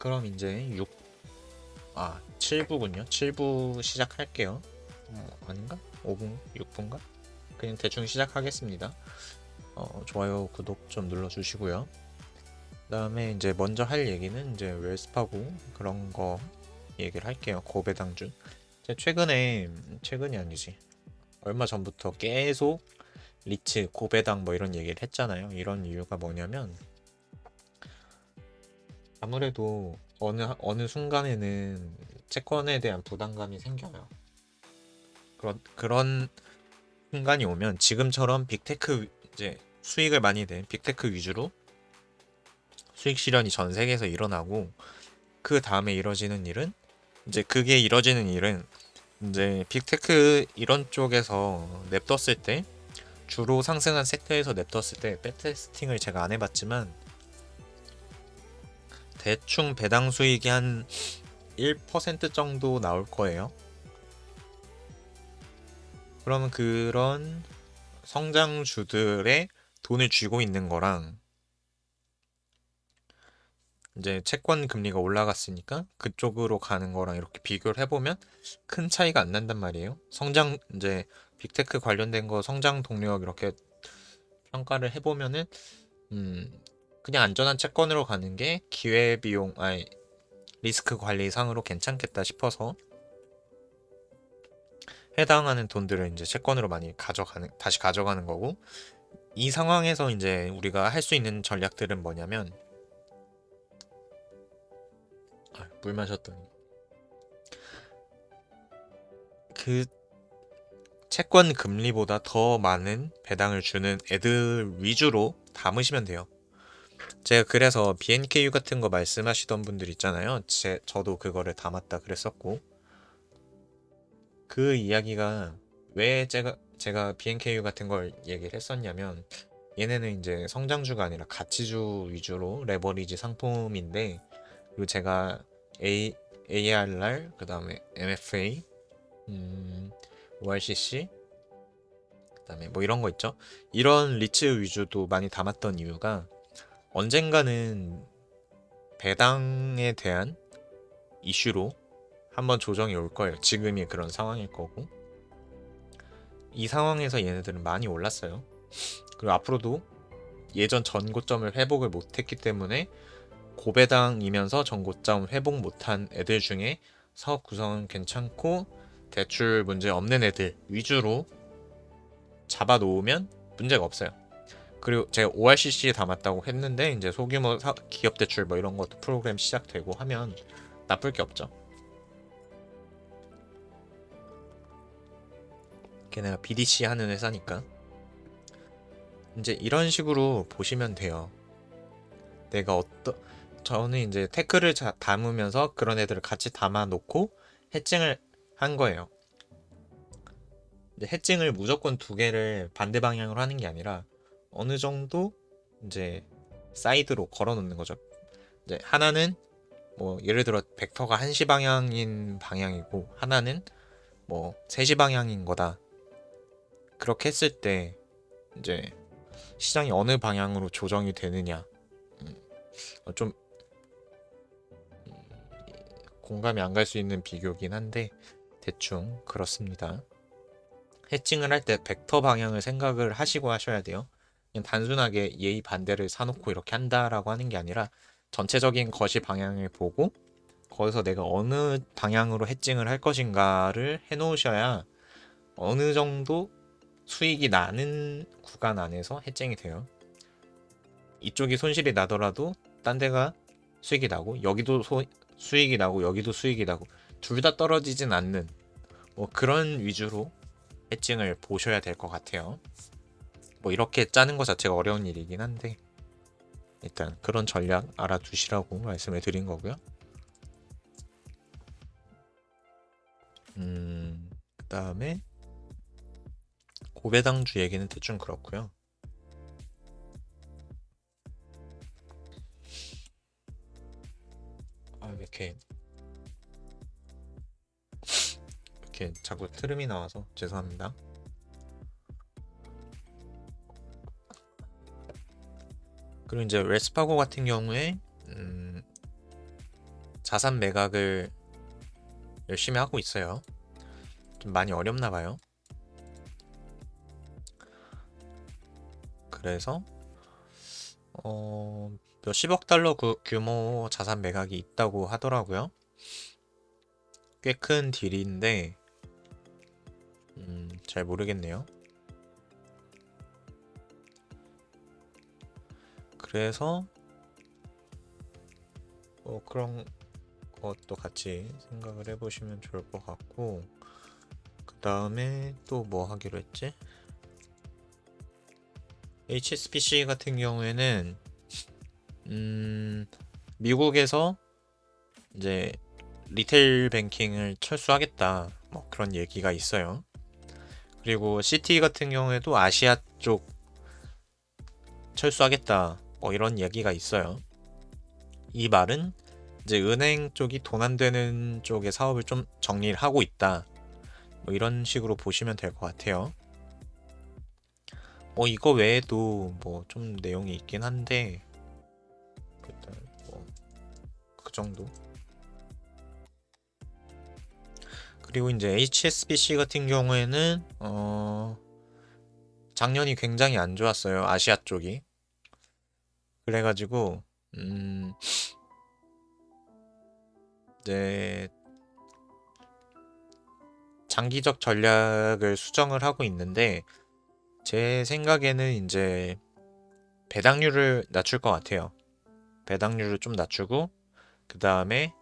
그럼 이제 6, 아, 7부군요. 7부 시작할게요. 어, 아닌가? 5분, 6분가? 그냥 대충 시작하겠습니다. 어, 좋아요, 구독 좀 눌러주시고요. 그 다음에 이제 먼저 할 얘기는 이제 웰스파고 그런 거 얘기를 할게요. 고배당주. 최근에 최근이 아니지. 얼마 전부터 계속 리츠, 고배당 뭐 이런 얘기를 했잖아요. 이런 이유가 뭐냐면 아무래도 어느 어느 순간에는 채권에 대한 부담감이 생겨요. 그런 그런 순간이 오면 지금처럼 빅테크 이제 수익을 많이 낸 빅테크 위주로 수익 실현이 전 세계에서 일어나고 그 다음에 이뤄지는 일은 이제 그게 이뤄지는 일은 이제 빅테크 이런 쪽에서 냅뒀을 때 주로 상승한 섹터에서 냅뒀을 때 백테스팅을 제가 안 해봤지만 대충 배당 수익이 한 1% 정도 나올 거예요. 그러면 그런 성장주들의 돈을 쥐고 있는 거랑 이제 채권 금리가 올라갔으니까 그쪽으로 가는 거랑 이렇게 비교를 해보면 큰 차이가 안 난단 말이에요. 성장 이제 빅테크 관련된 거 성장 동력 이렇게 평가를 해보면은 음 그냥 안전한 채권으로 가는 게 기회 비용 아니 리스크 관리상으로 괜찮겠다 싶어서 해당하는 돈들을 이제 채권으로 많이 가져가는 다시 가져가는 거고 이 상황에서 이제 우리가 할 수 있는 전략들은 뭐냐면 아, 물 마셨더니 그 채권 금리보다 더 많은 배당을 주는 애들 위주로 담으시면 돼요. 제가 그래서 BNKU 같은 거 말씀하시던 분들 있잖아요. 제, 저도 그거를 담았다 그랬었고 그 이야기가 왜 제가 제가 BNKU 같은 걸 얘기를 했었냐면 얘네는 이제 성장주가 아니라 가치주 위주로 레버리지 상품인데 그리고 제가 A, ARR 그 다음에 MFA 음, ORCC 그 다음에 뭐 이런 거 있죠. 이런 리츠 위주도 많이 담았던 이유가 언젠가는 배당에 대한 이슈로 한번 조정이 올 거예요. 지금이 그런 상황일 거고. 이 상황에서 얘네들은 많이 올랐어요. 그리고 앞으로도 예전 전고점을 회복을 못했기 때문에 고배당이면서 전고점 회복 못한 애들 중에 사업 구성은 괜찮고 대출 문제 없는 애들 위주로 잡아 놓으면 문제가 없어요. 그리고 제가 ORCC에 담았다고 했는데 이제 소규모 사- 기업 대출 뭐 이런 것도 프로그램 시작되고 하면 나쁠 게 없죠. 걔네가 BDC 하는 회사니까 이제 이런 식으로 보시면 돼요. 내가 어떤 저는 이제 태클을 자- 담으면서 그런 애들을 같이 담아 놓고 해칭을 한 거예요. 이제 해칭을 무조건 두 개를 반대 방향으로 하는 게 아니라 어느 정도 이제 사이드로 걸어 놓는 거죠. 이제 하나는 뭐 예를 들어 벡터가 1시 방향인 방향이고 하나는 뭐 3시 방향인 거다. 그렇게 했을 때 이제 시장이 어느 방향으로 조정이 되느냐 음, 어, 좀 음, 공감이 안 갈 수 있는 비교긴 한데 대충 그렇습니다. 해칭을 할 때 벡터 방향을 생각을 하시고 하셔야 돼요. 그냥 단순하게 예의 반대를 사놓고 이렇게 한다라고 하는 게 아니라 전체적인 거시 방향을 보고 거기서 내가 어느 방향으로 해칭을 할 것인가를 해놓으셔야 어느 정도 수익이 나는 구간 안에서 해칭이 돼요. 이쪽이 손실이 나더라도 딴 데가 수익이 나고 여기도 소, 수익이 나고 여기도 수익이 나고 둘 다 떨어지진 않는 뭐 그런 위주로 해칭을 보셔야 될 것 같아요. 뭐 이렇게 짜는 것 자체가 어려운 일이긴 한데 일단 그런 전략 알아두시라고 말씀을 드린 거고요. 음, 그 다음에 고배당주 얘기는 대충 그렇고요. 아, 왜 이렇게 이렇게 자꾸 트름이 나와서 죄송합니다. 그리고 이제 웨스파고 같은 경우에 음, 자산 매각을 열심히 하고 있어요. 좀 많이 어렵나 봐요. 그래서 어, 몇십억 달러 구- 규모 자산 매각이 있다고 하더라고요. 꽤 큰 딜인데 음, 잘 모르겠네요. 그래서 뭐 그런 것도 같이 생각을 해보시면 좋을 것 같고 그 다음에 또 뭐 하기로 했지? HSBC 같은 경우에는 음, 미국에서 이제 리테일 뱅킹을 철수하겠다 뭐 그런 얘기가 있어요. 그리고 시티 같은 경우에도 아시아 쪽 철수하겠다 뭐 이런 얘기가 있어요. 이 말은 이제 은행 쪽이 돈 안 되는 쪽의 사업을 좀 정리를 하고 있다. 뭐 이런 식으로 보시면 될 것 같아요. 뭐 이거 외에도 뭐 좀 내용이 있긴 한데 일단 뭐 그 정도. 그리고 이제 HSBC 같은 경우에는 어 작년이 굉장히 안 좋았어요. 아시아 쪽이. 그래가지고 음 이제 장기적 전략을 수정을 하고 있는데 제 생각에는 이제 배당률을 낮출 것 같아요. 배당률을 좀 낮추고 그 다음에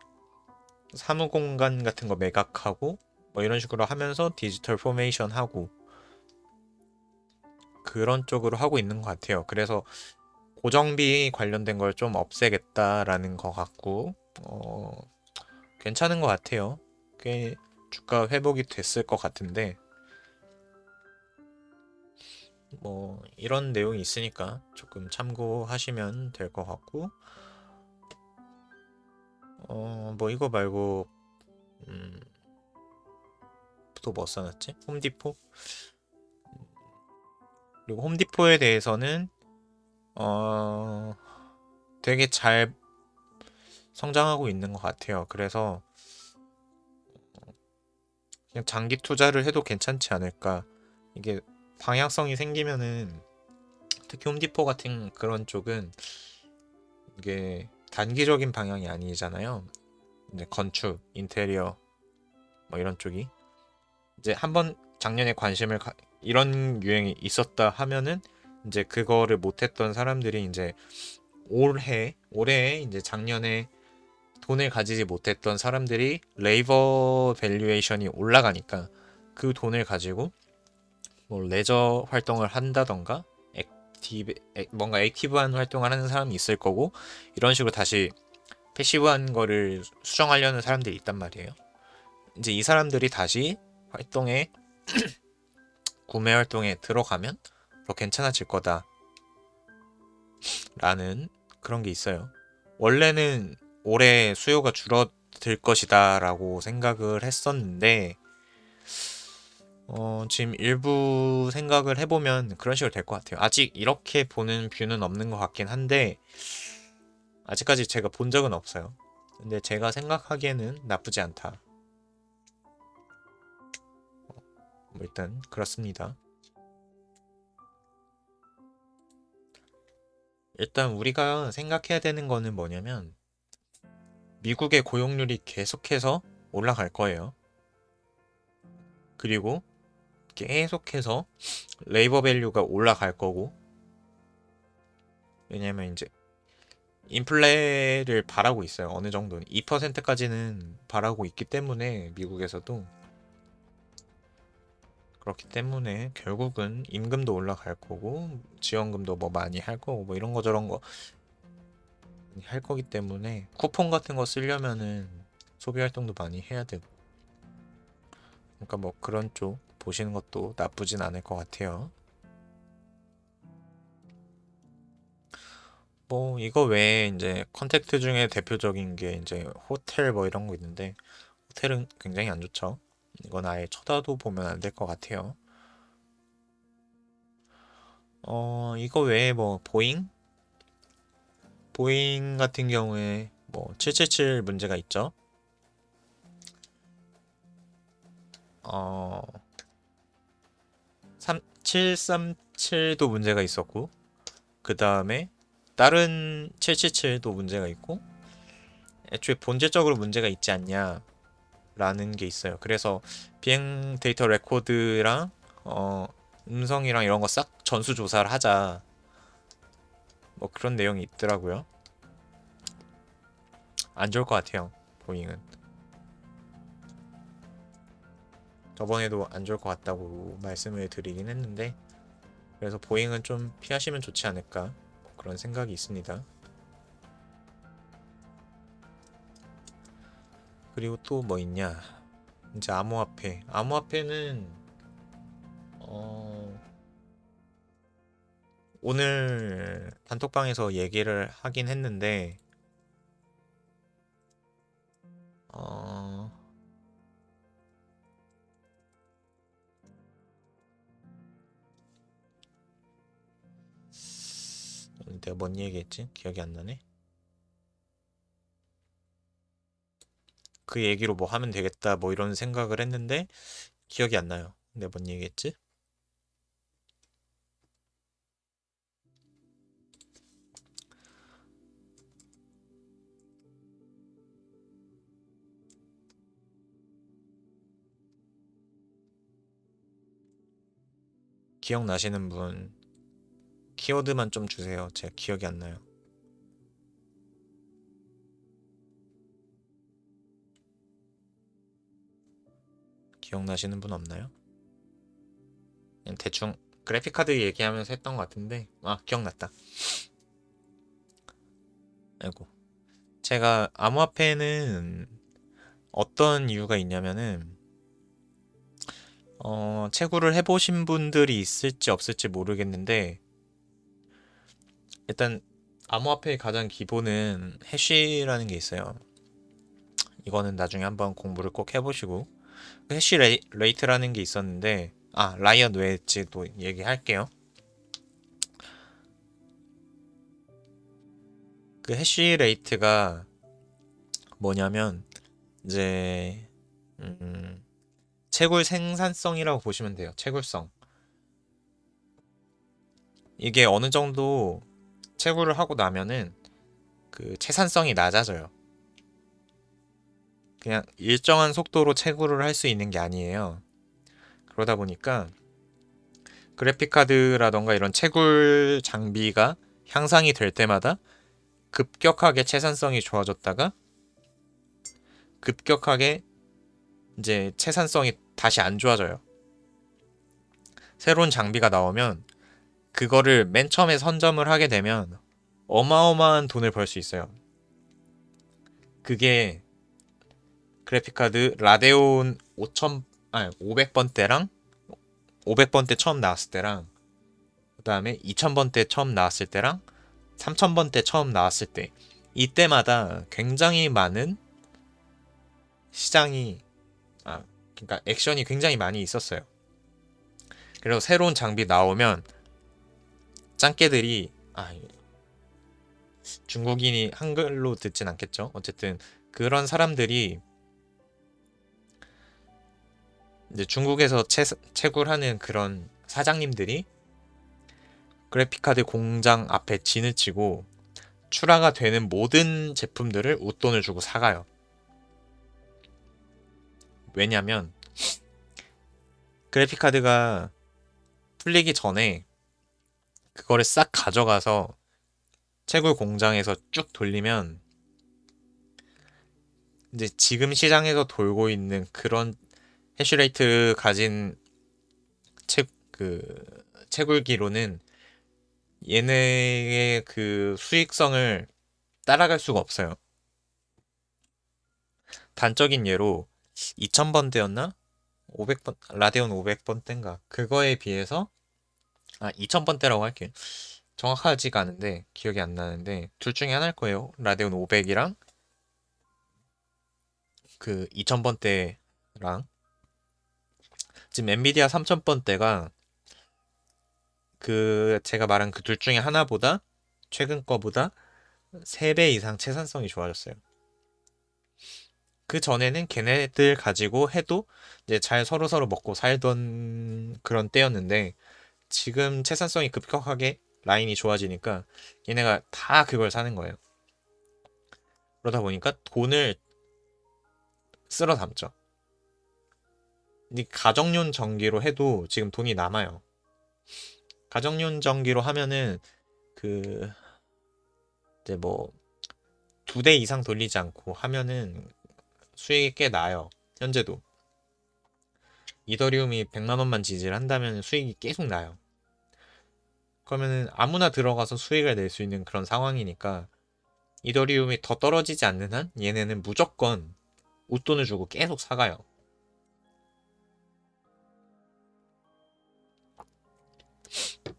사무 공간 같은 거 매각하고 뭐 이런 식으로 하면서 디지털 포메이션 하고 그런 쪽으로 하고 있는 것 같아요. 그래서 고정비 관련된 걸 좀 없애겠다라는 것 같고 어, 괜찮은 것 같아요. 꽤 주가 회복이 됐을 것 같은데 뭐 이런 내용이 있으니까 조금 참고하시면 될 것 같고 어 뭐 이거 말고 음, 또 뭐 써놨지? 홈디포? 그리고 홈디포에 대해서는 어 되게 잘 성장하고 있는 것 같아요. 그래서 그냥 장기 투자를 해도 괜찮지 않을까. 이게 방향성이 생기면은 특히 홈디포 같은 그런 쪽은 이게 단기적인 방향이 아니잖아요. 이제 건축, 인테리어 뭐 이런 쪽이 이제 한번 작년에 관심을 가, 이런 유행이 있었다 하면은 이제 그거를 못했던 사람들이 이제 올해 올해 이제 작년에 돈을 가지지 못했던 사람들이 레이버 밸류에이션이 올라가니까 그 돈을 가지고 뭐 레저 활동을 한다던가 액티브 액- 뭔가 액티브한 활동을 하는 사람이 있을 거고 이런 식으로 다시 패시브한 거를 수정하려는 사람들이 있단 말이에요. 이제 이 사람들이 다시 활동에 구매 활동에 들어가면 더 괜찮아질 거다. 라는 그런 게 있어요. 원래는 올해 수요가 줄어들 것이다 라고 생각을 했었는데 어, 지금 일부 생각을 해보면 그런 식으로 될 것 같아요. 아직 이렇게 보는 뷰는 없는 것 같긴 한데 아직까지 제가 본 적은 없어요. 근데 제가 생각하기에는 나쁘지 않다. 뭐 일단 그렇습니다. 일단 우리가 생각해야 되는 거는 뭐냐면 미국의 고용률이 계속해서 올라갈 거예요. 그리고 계속해서 레이버 밸류가 올라갈 거고 왜냐면 이제 인플레를 바라고 있어요. 어느 정도는 2%까지는 바라고 있기 때문에 미국에서도 그렇기 때문에 결국은 임금도 올라갈 거고 지원금도 뭐 많이 할 거고 뭐 이런 거 저런 거 할 거기 때문에 쿠폰 같은 거 쓰려면은 소비 활동도 많이 해야 되고 그러니까 뭐 그런 쪽 보시는 것도 나쁘진 않을 것 같아요. 뭐 이거 외에 이제 컨택트 중에 대표적인 게 이제 호텔 뭐 이런 거 있는데 호텔은 굉장히 안 좋죠. 이건 아예 쳐다도 보면 안 될 것 같아요. 어, 이거 외에 뭐 보잉? 보잉 같은 경우에 뭐 777 문제가 있죠. 어 3, 737도 문제가 있었고 그 다음에 다른 777도 문제가 있고 애초에 본질적으로 문제가 있지 않냐 라는 게 있어요. 그래서 비행 데이터 레코드랑 어 음성이랑 이런 거 싹 전수 조사를 하자. 뭐 그런 내용이 있더라고요. 안 좋을 것 같아요. 보잉은. 저번에도 안 좋을 것 같다고 말씀을 드리긴 했는데 그래서 보잉은 좀 피하시면 좋지 않을까 뭐 그런 생각이 있습니다. 그리고 또 뭐 있냐 이제 암호화폐 암호화폐는 어 오늘 단톡방에서 얘기를 하긴 했는데 어 내가 뭔 얘기했지? 기억이 안 나네. 그 얘기로 뭐 하면 되겠다 뭐 이런 생각을 했는데 기억이 안 나요. 내가 뭔 얘기했지? 기억나시는 분 키워드만 좀 주세요. 제가 기억이 안 나요. 기억나시는 분 없나요? 대충 그래픽카드 얘기하면서 했던 것 같은데 아 기억났다. 아이고 제가 암호화폐는 어떤 이유가 있냐면은 어 채굴을 해보신 분들이 있을지 없을지 모르겠는데 일단 암호화폐의 가장 기본은 해쉬라는 게 있어요. 이거는 나중에 한번 공부를 꼭 해보시고 그 해쉬 레이, 레이트라는 게 있었는데 아 라이언 웨지도 얘기할게요. 그 해쉬 레이트가 뭐냐면 이제 음, 채굴 생산성이라고 보시면 돼요. 채굴성. 이게 어느 정도 채굴을 하고 나면은 그 채산성이 낮아져요. 그냥 일정한 속도로 채굴을 할 수 있는 게 아니에요. 그러다 보니까 그래픽카드라던가 이런 채굴 장비가 향상이 될 때마다 급격하게 채산성이 좋아졌다가 급격하게 이제 채산성이 다시 안 좋아져요. 새로운 장비가 나오면 그거를 맨 처음에 선점을 하게 되면 어마어마한 돈을 벌 수 있어요. 그게 그래픽카드 라데온 5000 아니 500번대랑 500번대 처음 나왔을 때랑 그다음에 2000번대 처음 나왔을 때랑 3000번대 처음 나왔을 때 이때마다 굉장히 많은 시장이 아 그러니까 액션이 굉장히 많이 있었어요. 그리고 새로운 장비 나오면 짱깨들이 아 중국인이 한글로 듣진 않겠죠. 어쨌든 그런 사람들이 이제 중국에서 채, 채굴하는 그런 사장님들이 그래픽카드 공장 앞에 진을 치고 출하가 되는 모든 제품들을 웃돈을 주고 사가요. 왜냐면 그래픽카드가 풀리기 전에 그거를 싹 가져가서 채굴 공장에서 쭉 돌리면 이제 지금 시장에서 돌고 있는 그런 해시레이트 가진 채, 그 채굴기로는 얘네의 그 수익성을 따라갈 수가 없어요. 단적인 예로 2000번대였나? 500번 라데온 500번대인가 그거에 비해서 아 2000번대라고 할게요. 정확하지가 않은데 기억이 안 나는데 둘 중에 하나일 거예요. 라데온 500이랑 그 2000번대랑 지금 엔비디아 3000번대가 그 제가 말한 그 둘 중에 하나보다 최근 거보다 3배 이상 채산성이 좋아졌어요. 그 전에는 걔네들 가지고 해도 이제 잘 서로서로 먹고 살던 그런 때였는데 지금 채산성이 급격하게 라인이 좋아지니까 얘네가 다 그걸 사는 거예요. 그러다 보니까 돈을 쓸어 담죠. 이 가정용 전기로 해도 지금 돈이 남아요. 가정용 전기로 하면은 그 이제 뭐 두 대 이상 돌리지 않고 하면은 수익이 꽤 나요. 현재도. 이더리움이 100만 원만 지지를 한다면 수익이 계속 나요. 그러면은 아무나 들어가서 수익을 낼 수 있는 그런 상황이니까 이더리움이 더 떨어지지 않는 한 얘네는 무조건 웃돈을 주고 계속 사가요.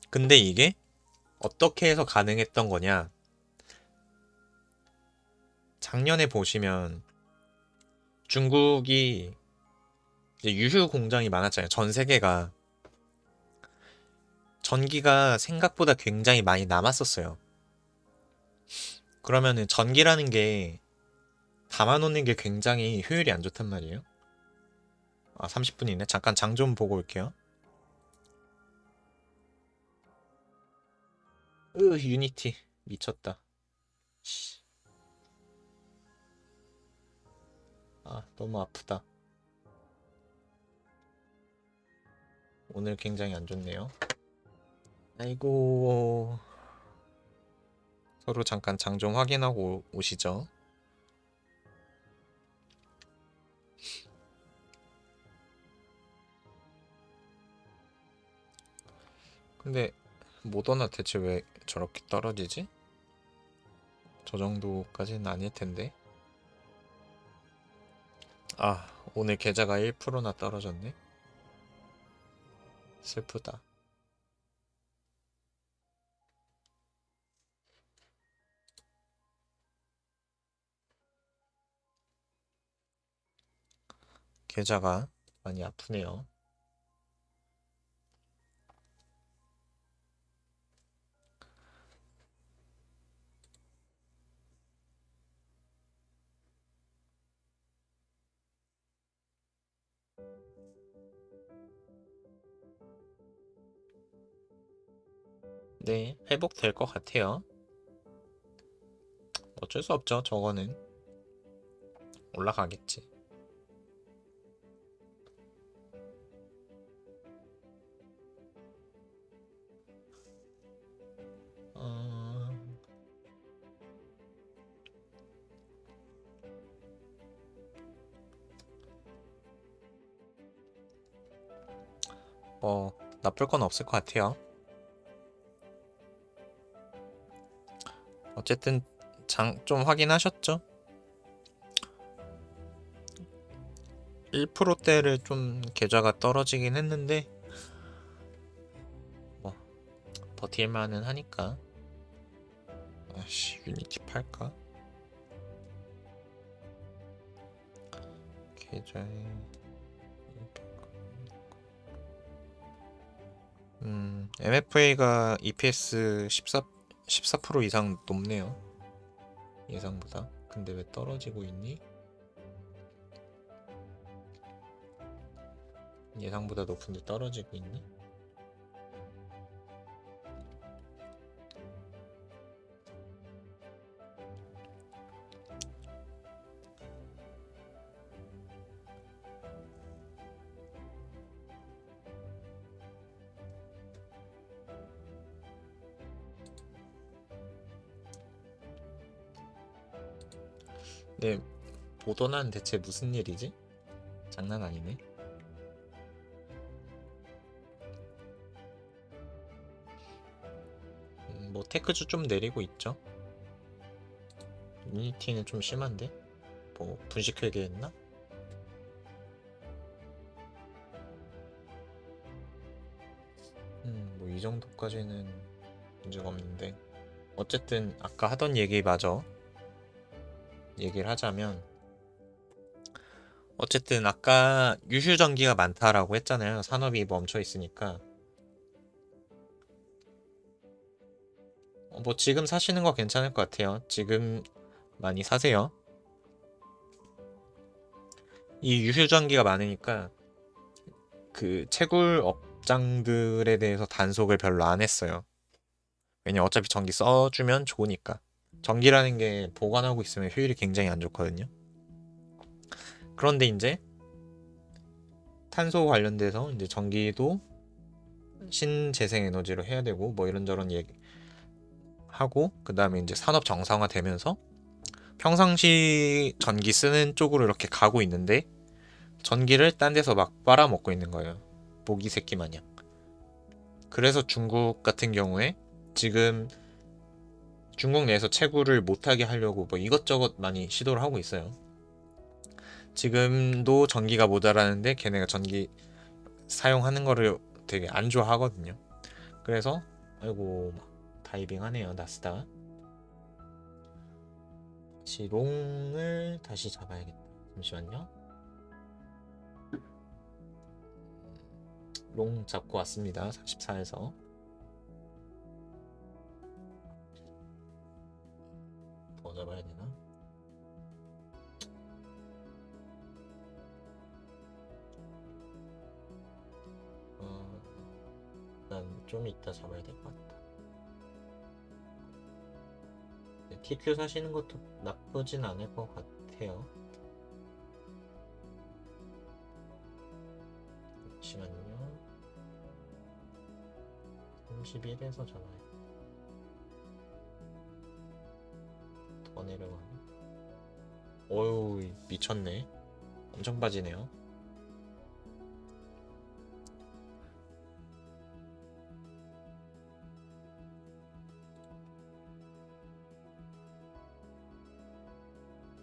근데 이게 어떻게 해서 가능했던 거냐? 작년에 보시면 중국이 유휴 공장이 많았잖아요. 전 세계가 전기가 생각보다 굉장히 많이 남았었어요. 그러면은 전기라는 게 담아놓는 게 굉장히 효율이 안 좋단 말이에요. 아, 30분이네. 잠깐 장 좀 보고 올게요. 으, 유니티. 미쳤다. 씨. 아, 너무 아프다. 오늘 굉장히 안 좋네요. 아이고. 서로 잠깐 장 좀 확인하고 오- 오시죠. 근데 모더나 대체 왜 저렇게 떨어지지? 저 정도까지는 아닐 텐데. 아, 오늘 계좌가 1%나 떨어졌네. 슬프다. 계좌가 많이 아프네요. 네, 회복될 것 같아요. 어쩔 수 없죠, 저거는. 올라가겠지. 어... 뭐, 나쁠 건 없을 것 같아요. 어쨌든 장 좀 확인하셨죠? 1%대를 좀 계좌가 떨어지긴 했는데 뭐 버틸만은 하니까 아씨 유니티 팔까? 계좌에 음 MFA가 EPS 14 14% 이상 높네요. 예상보다. 근데 왜 떨어지고 있니? 예상보다 높은데 떨어지고 있니? 네, 보도난 대체 무슨 일이지? 장난 아니네. 음, 뭐 테크주 좀 내리고 있죠. 유니티는 좀 심한데? 뭐 분식 회계 했나? 음, 뭐 이 정도까지는 문제가 없는데 어쨌든 아까 하던 얘기 마저 얘기를 하자면 어쨌든 아까 유휴 전기가 많다라고 했잖아요. 산업이 멈춰 있으니까 어, 뭐 지금 사시는 거 괜찮을 것 같아요. 지금 많이 사세요. 이 유휴 전기가 많으니까 그 채굴 업장들에 대해서 단속을 별로 안 했어요. 왜냐 어차피 전기 써주면 좋으니까. 전기라는 게 보관하고 있으면 효율이 굉장히 안 좋거든요. 그런데 이제 탄소 관련돼서 이제 전기도 신재생 에너지로 해야 되고 뭐 이런저런 얘기 하고 그 다음에 이제 산업 정상화 되면서 평상시 전기 쓰는 쪽으로 이렇게 가고 있는데 전기를 딴 데서 막 빨아먹고 있는 거예요. 모기 새끼 마냥. 그래서 중국 같은 경우에 지금 중국 내에서 채굴을 못하게 하려고 뭐 이것저것 많이 시도를 하고 있어요. 지금도 전기가 모자라는데 걔네가 전기 사용하는 거를 되게 안 좋아하거든요. 그래서 아이고 막 다이빙 하네요 나스다. 다시 롱을 다시 잡아야겠다. 잠시만요. 롱 잡고 왔습니다. 44에서. 더 잡아야 되나? 어, 난좀 이따 잡아야 될 것 같다. 네, TQ 사시는 것도 나쁘진 않을 것 같아요. 잠시만요. 31에서 잡아야 어휴, 미쳤네. 엄청 빠지네요.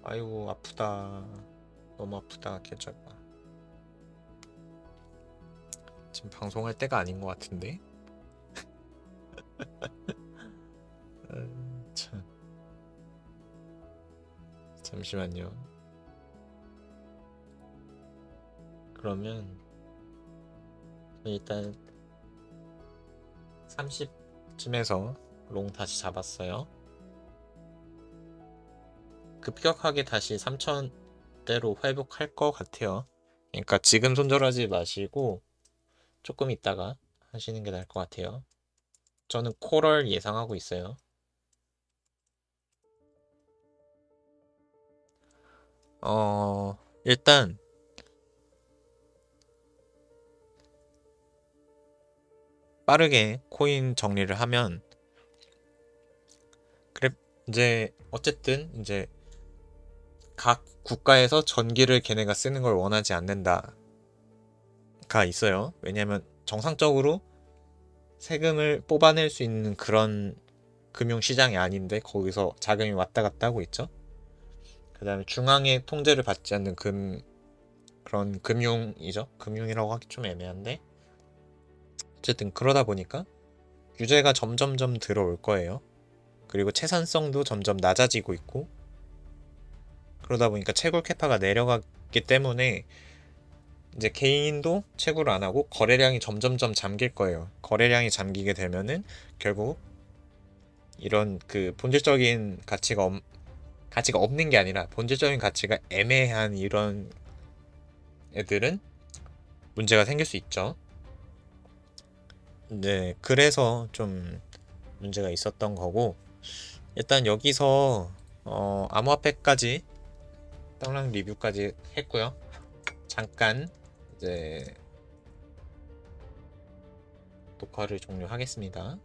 아이고, 아프다. 너무 아프다, 개쩔봐. 지금 방송할 때가 아닌 것 같은데? 잠시만요. 그러면 일단 30쯤에서 롱 다시 잡았어요. 급격하게 다시 3천대로 회복할 것 같아요. 그러니까 지금 손절하지 마시고 조금 있다가 하시는 게 나을 것 같아요. 저는 코럴 예상하고 있어요. 어, 일단 빠르게 코인 정리를 하면 그래 이제 어쨌든 이제 각 국가에서 전기를 걔네가 쓰는 걸 원하지 않는다가 있어요. 왜냐하면 정상적으로 세금을 뽑아낼 수 있는 그런 금융 시장이 아닌데 거기서 자금이 왔다 갔다 하고 있죠. 그다음에 중앙의 통제를 받지 않는 금 그런 금융이죠. 금융이라고 하기 좀 애매한데 어쨌든 그러다 보니까 규제가 점점점 들어올 거예요. 그리고 채산성도 점점 낮아지고 있고 그러다 보니까 채굴 캐파가 내려가기 때문에 이제 개인도 채굴을 안 하고 거래량이 점점점 잠길 거예요. 거래량이 잠기게 되면은 결국 이런 그 본질적인 가치가 없, 가치가 없는 게 아니라 본질적인 가치가 애매한 이런 애들은 문제가 생길 수 있죠. 네, 그래서 좀 문제가 있었던 거고 일단 여기서 어, 암호화폐까지 땅랑 리뷰까지 했고요. 잠깐 이제 녹화를 종료하겠습니다.